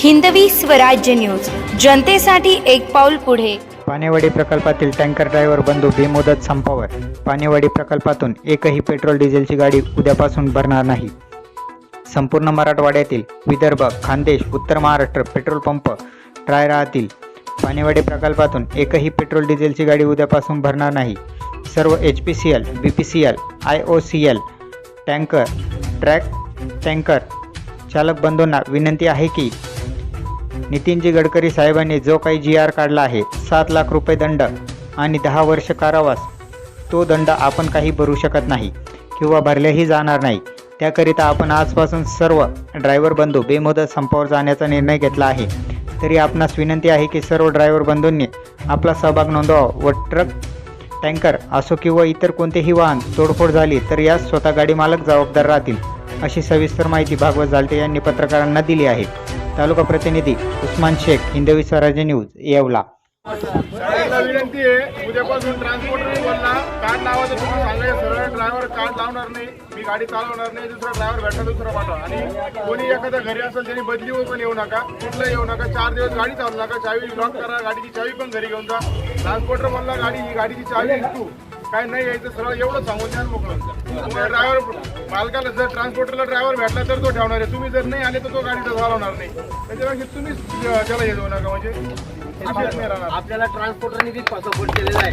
Hindavi Swarajya news. जनतेसाठी एक पाऊल पुढे. पानेवाडी प्रकल्पातील टँकर ड्रायव्हर बंधू बेमुदत संपावर. पानेवाडी प्रकल्पातून एकही पेट्रोल डिझेलची गाडी उद्यापासून भरणार नाही. संपूर्ण मराठवाड्यातील विदर्भ खानदेश उत्तर महाराष्ट्र पेट्रोल पंप ड्राय राहतील. पाणेवाडी प्रकल्पातून एकही पेट्रोल डिझेलची गाडी उद्यापासून भरणार नाही. सर्व H P C L B P C L I O C L tanker truck tanker चालक बंधूंना विनंती आहे की नितीनजी गडकरी साहेबांनी जो काही जी आर काढला आहे सात लाख रुपये दंड आणि दहा वर्ष कारावास तो दंड आपण काही भरू शकत नाही किंवा भरलेही जाणार नाही. त्याकरिता आपण आजपासून सर्व ड्रायव्हर बंधू बेमुदत संपावर जाण्याचा निर्णय घेतला आहे. तरी आपणास विनंती आहे की सर्व ड्रायव्हर बंधूंनी आपला सहभाग नोंदवा व ट्रक टँकर असो किंवा इतर कोणतेही वाहन तोडफोड झाली तर यास स्वतः गाडी मालक जबाबदार राहतील अशी सविस्तर माहिती भागवत जालटे यांनी पत्रकारांना दिली आहे. तालुका प्रतिनिधी उस्मान शेख हिंदवी स्वराज्य न्यूज येवला. विनंती आहे उद्यापासून ट्रान्सपोर्टर बोलला कार्ड लावायचं तुम्ही सांगायचं सरळ ड्रायव्हर कार्ड लावणार नाही मी गाडी चालवणार नाही दुसरा ड्रायव्हर भेटला दुसरा पाठवा. आणि कोणी एखाद्या घरी असेल त्यांनी बदलीवर पण येऊ नका कुठलं येऊ नका चार दिवस गाडी चालू नका चावी लॉक करा गाडीची चावी पण घरी घेऊन जा. ट्रान्सपोर्टर बोलला गाडी ही गाडीची चावी. तू काय नाही यायचं सरळ एवढं सांगून द्या मोकळं ड्रायव्हर मालकाला जर ट्रान्सपोर्टरला ड्रायव्हर भेटला तर तो ठेवणार आहे. तुम्ही जर नाही आले तर तो गाडीचा चालवणार नाही. त्याच्यापेक्षा तुम्हीच त्याला हे देऊ नका म्हणजे. आपल्याला ट्रान्सपोर्टरने बी सपोर्ट केलेला आहे?